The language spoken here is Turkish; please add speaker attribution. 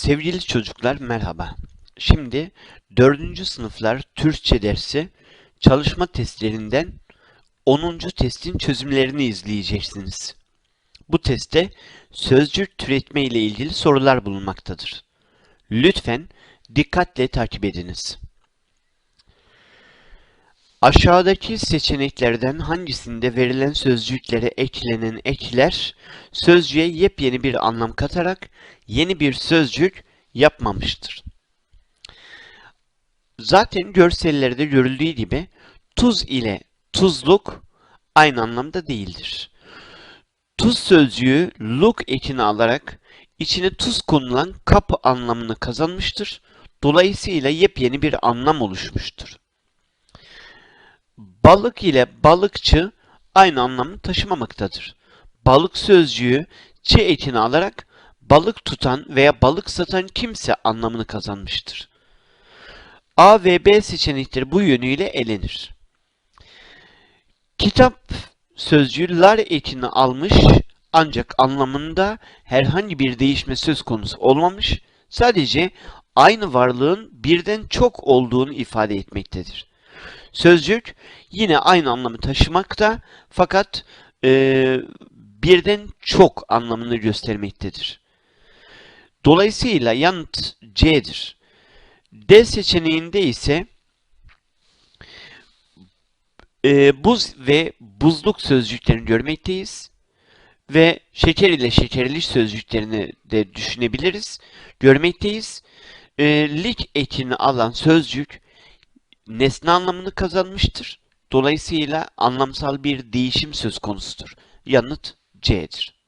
Speaker 1: Sevgili çocuklar merhaba. Şimdi 4. sınıflar Türkçe dersi çalışma testlerinden 10. testin çözümlerini izleyeceksiniz. Bu testte sözcük türetme ile ilgili sorular bulunmaktadır. Lütfen dikkatle takip ediniz. Aşağıdaki seçeneklerden hangisinde verilen sözcüklere eklenen ekler sözcüğe yepyeni bir anlam katarak yeni bir sözcük yapmamıştır? Zaten görsellerde görüldüğü gibi tuz ile tuzluk aynı anlamda değildir. Tuz sözcüğü luk ekini alarak içine tuz konulan kap anlamını kazanmıştır. Dolayısıyla yepyeni bir anlam oluşmuştur. Balık ile balıkçı aynı anlamı taşımamaktadır. Balık sözcüğü çi ekini alarak balık tutan veya balık satan kimse anlamını kazanmıştır. A ve B seçenekleri bu yönüyle elenir. Kitap sözcüğü lar ekini almış ancak anlamında herhangi bir değişme söz konusu olmamış, sadece aynı varlığın birden çok olduğunu ifade etmektedir. Sözcük yine aynı anlamı taşımakta fakat e, birden çok anlamını göstermektedir. Dolayısıyla yanıt C'dir. D seçeneğinde ise e, buz ve buzluk sözcüklerini görmekteyiz. Ve şeker ile şekerli sözcüklerini de düşünebiliriz. Görmekteyiz. E, lik ekini alan sözcük nesne anlamını kazanmıştır. Dolayısıyla anlamsal bir değişim söz konusudur. Yanıt C'dir.